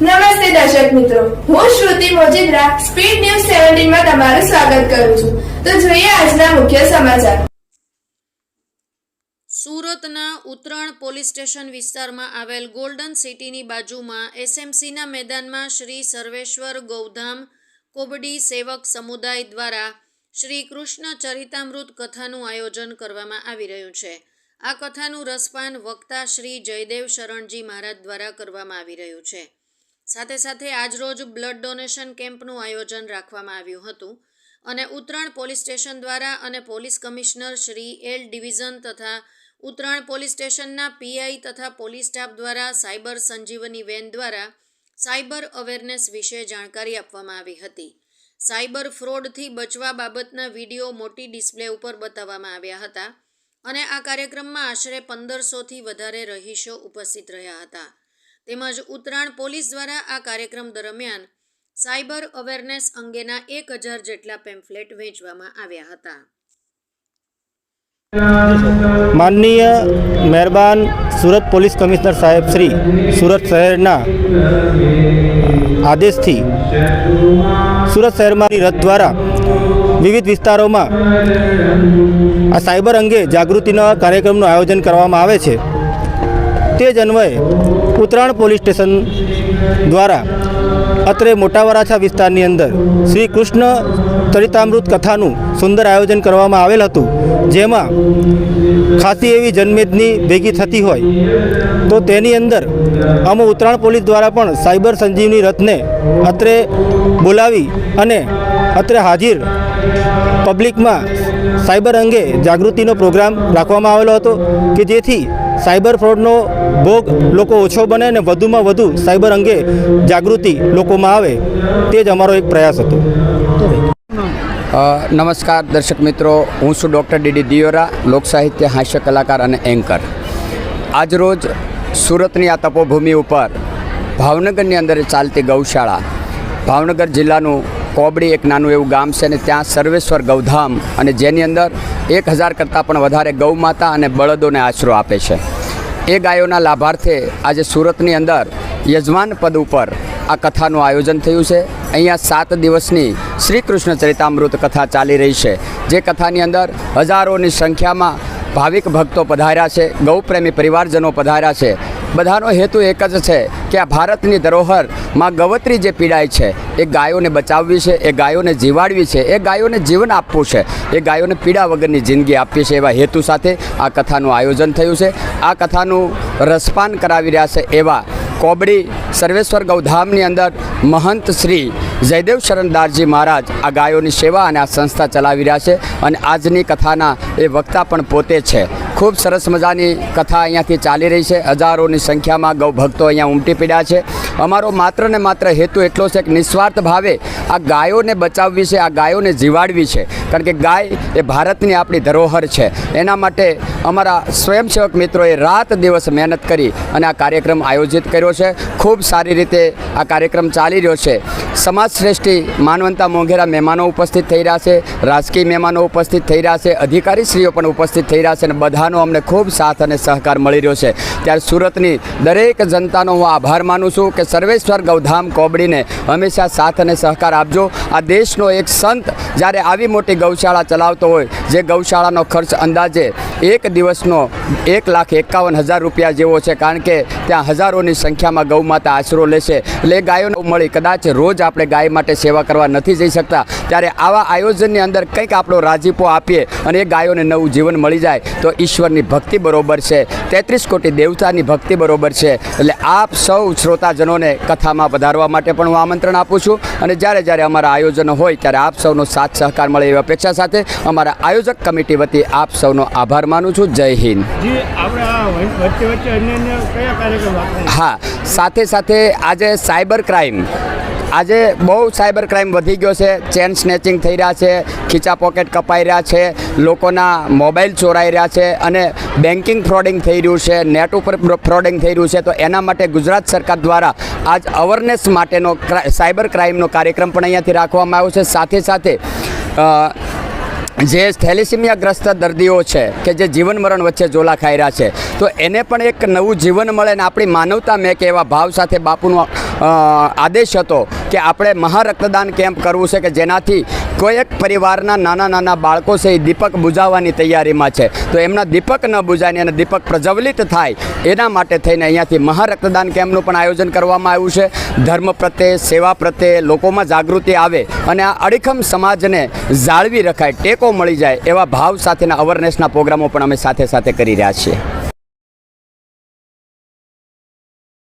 નમસ્તે દર્શક મિત્રો. હું શ્રુતિ મોજીદ્રા, સ્પીડ ન્યૂઝ સેવન્ટીનમાં તમારું સ્વાગત કરું છું. તો જોઈએ આજના મુખ્ય સમાચાર. સુરતના ઉત્તરાણ પોલીસ સ્ટેશન વિસ્તારમાં આવેલ ગોલ્ડન સિટીની બાજુમાં એસએમસીના મેદાનમાં શ્રી સર્વેશ્વર ગૌધામ કોબડી સેવક સમુદાય દ્વારા શ્રી કૃષ્ણ ચરિતામૃત કથાનું આયોજન કરવામાં આવી રહ્યું છે. આ કથાનું રસપાન વક્તા શ્રી જયદેવ શરણજી મહારાજ દ્વારા કરવામાં આવી રહ્યું છે. સાથે સાથે આજરોજ બ્લડ ડોનેશન કેમ્પનું આયોજન રાખવામાં આવ્યું હતું અને ઉત્તરાણ પોલીસ સ્ટેશન દ્વારા અને police commissioner Shri L division તથા ઉત્તરાણ પોલીસ સ્ટેશનના પીઆઈ તથા પોલીસ સ્ટાફ દ્વારા સાયબર સંજીવની વેન દ્વારા સાયબર અવેરનેસ વિશે જાણકારી આપવામાં આવી હતી. સાયબર ફ્રોડથી બચવા બાબતના વીડિયો મોટી ડિસ્પ્લે ઉપર બતાવવામાં આવ્યા હતા અને આ કાર્યક્રમમાં આશરે પંદરસોથી વધારે રહીશો ઉપસ્થિત રહ્યા હતા. તેમજ ઉત્તરાયણ પોલીસ દ્વારા આ કાર્યક્રમ દરમિયાન સાયબર અવેરનેસ અંગેના એક હજાર જેટલા પેમ્ફલેટ વેચવામાં આવ્યા હતા. માનનીય મહેરબાન સુરત પોલીસ કમિશનર સાહેબ શ્રી સુરત શહેરના આદેશથી સુરત શહેરમાં રથ દ્વારા વિવિધ વિસ્તારોમાં આ સાયબર અંગે જાગૃતિના કાર્યક્રમનું આયોજન કરવામાં આવે છે. તે જ અન્વયે ઉત્તરાયણ પોલીસ સ્ટેશન દ્વારા અત્રે મોટા વરાછા વિસ્તારની અંદર શ્રી કૃષ્ણ ચરિતામૃત કથાનું સુંદર આયોજન કરવામાં આવેલ હતું, જેમાં ખાસી એવી જનમેદની ભેગી થતી હોય. તો તેની અંદર અમે ઉત્તરાયણ પોલીસ દ્વારા પણ સાયબર સંજીવની રથને અત્રે બોલાવી અને અત્રે હાજર પબ્લિકમાં સાયબર અંગે જાગૃતિનો પ્રોગ્રામ રાખવામાં આવેલો હતો કે જેથી સાયબર ફ્રોડનો ભોગ લોકો ઓછો બને અને વધુમાં વધુ સાયબર અંગે જાગૃતિ લોકોમાં આવે તે જ અમારો એક પ્રયાસ હતો. નમસ્કાર દર્શક મિત્રો, હું છું ડૉક્ટર ડીડી દિયોરા લોકસાહિત્ય હાસ્ય કલાકાર અને એન્કર. આજરોજ સુરતની આ તપોભૂમિ ઉપર ભાવનગરની અંદર ચાલતી ગૌશાળા, ભાવનગર જિલ્લાનું કોબડી એક નાનું એવું ગામ છે અને ત્યાં સર્વેશ્વર ગૌધામ અને જેની અંદર એક હજાર કરતાં પણ વધારે ગૌ માતા અને બળદોને આશરો આપે છે. એ ગાયોના લાભાર્થે આજે સુરતની અંદર યજમાન પદ ઉપર આ કથાનું આયોજન થયું છે. અહીંયા સાત દિવસની શ્રી કૃષ્ણ ચરિતામૃત કથા ચાલી રહી છે. જે કથાની અંદર હજારોની સંખ્યામાં ભાવિક ભક્તો પધાર્યા છે, ગૌપ્રેમી પરિવારજનો પધાર્યા છે. બધાનો હેતુ એક જ છે કે આ ભારતની ધરોહરમાં ગવત્રી જે પીડાય છે, એ ગાયોને બચાવવી છે, એ ગાયોને જીવાડવી છે, એ ગાયોને જીવન આપવું છે, એ ગાયોને પીડા વગરની જિંદગી આપવી છે એવા હેતુ સાથે આ કથાનું આયોજન થયું છે. આ કથાનું રસપાન કરાવી રહ્યા છે એવા કોબડી સર્વેશ્વર ગૌધામની અંદર મહંત શ્રી જયદેવ શરણદારજી મહારાજ આ ગાયોની સેવા અને આ સંસ્થા ચલાવી રહ્યા છે અને આજની કથાના એ વક્તા પણ પોતે છે. ખૂબ સરસ મજાની કથા અહીંયાથી ચાલી રહી છે. હજારોની સંખ્યામાં ગૌ ભક્તો અહીંયા ઉમટી પડ્યા છે. અમારો માત્ર ને માત્ર હેતુ એટલો છે કે નિસ્વાર્થ ભાવે આ ગાયોને બચાવવી છે, આ ગાયોને જીવાડવી છે. કારણ કે ગાય એ ભારતની આપણી ધરોહર છે. એના માટે અમારા સ્વયંસેવક મિત્રોએ રાત દિવસ મહેનત કરી અને આ કાર્યક્રમ આયોજિત કર્યો છે. ખૂબ સારી રીતે આ કાર્યક્રમ ચાલી રહ્યો છે. સમાજ શ્રેષ્ઠી માનવંતા મોંઘેરા મહેમાનો ઉપસ્થિત થઈ રહ્યા છે. રાજકીય મહેમાનો ઉપસ્થિત થઈ રહ્યા છે. અધિકારીશ્રીઓ પણ ઉપસ્થિત થઈ રહ્યા છે અને બધાનો અમને ખૂબ સાથ અને સહકાર મળી રહ્યો છે. ત્યારે સુરતની દરેક જનતાનો હું આભાર માનું છું કે સર્વેશ્વર ગૌધામ કોબડીને હંમેશા સાથ અને સહકાર આપજો. આ દેશનો એક સંત જ્યારે આવી મોટી ગૌશાળા ચલાવતો હોય જે ગૌશાળાનો ખર્ચ અંદાજે એક દિવસનો એક લાખ એકાવન હજાર રૂપિયા જેવો છે, કારણ કે ત્યાં હજારોની સંખ્યામાં ગૌ માતા આશરો લેશે. એટલે ગાયોને મળી કદાચ રોજ આપણે ગાય માટે સેવા કરવા નથી જઈ શકતા. ત્યારે આવા આયોજનની અંદર કંઈક આપણો રાજીપો આપીએ અને એ ગાયોને નવું જીવન મળી જાય, તો ઈશ્વરની ભક્તિ બરોબર છે. તેત્રીસ કોટી દેવતાની ભક્તિ બરોબર છે. એટલે આપ સૌ શ્રોતાજનોને કથામાં વધારવા માટે પણ હું આમંત્રણ આપું છું. અને જ્યારે જ્યારે અમારા આયોજનો હોય, ત્યારે આપ સૌનો સાથ સહકાર મળે એવી અપેક્ષા સાથે અમારા આયોજક કમિટી વતી આપ સૌનો આભાર માનું છું જય હિન્દ. હા સાથે સાથે આજે સાયબર ક્રાઇમ. આજે બહુ સાયબર ક્રાઇમ વધી ગયો છે ચેન સ્નેચિંગ થઈ રહ્યા છે ખીચા પોકેટ કપાઈ રહ્યા છે લોકોના મોબાઈલ ચોરાઈ રહ્યા છે અને બેન્કિંગ ફ્રોડિંગ થઈ રહ્યું છે નેટ ઉપર ફ્રોડિંગ થઈ રહ્યું છે. તો એના માટે ગુજરાત સરકાર દ્વારા આજ અવેરનેસ માટેનો સાયબર ક્રાઇમનો કાર્યક્રમ પણ અહીંયાથી રાખવામાં આવ્યો છે. સાથે સાથે જે થેલિસીમિયાગ્રસ્ત દર્દીઓ છે કે જે જીવન મરણ વચ્ચે ઝોલા ખાઈ છે, તો એને પણ એક નવું જીવન મળે ને આપણી માનવતા મેં કે એવા ભાવ સાથે બાપુનો આદેશ હતો કે આપણે મહારક્તદાન કેમ્પ કરવું છે કે જેનાથી કોઈ એક પરિવારના નાના નાના બાળકો છે એ દીપક બુજાવવાની તૈયારીમાં છે. તો એમના દીપક ન બુઝાય અને દીપક પ્રજ્વલિત થાય એના માટે થઈને અહીંયાથી મહારક્તદાન કેમ્પનું પણ આયોજન કરવામાં આવ્યું છે. ધર્મ પ્રત્યે, સેવા પ્રત્યે લોકોમાં જાગૃતિ આવે અને આ અડીખમ સમાજને જાળવી રખાય, ટેકો મળી જાય એવા ભાવ સાથેના અવેરનેસના પ્રોગ્રામો પણ અમે સાથે સાથે કરી રહ્યા છીએ.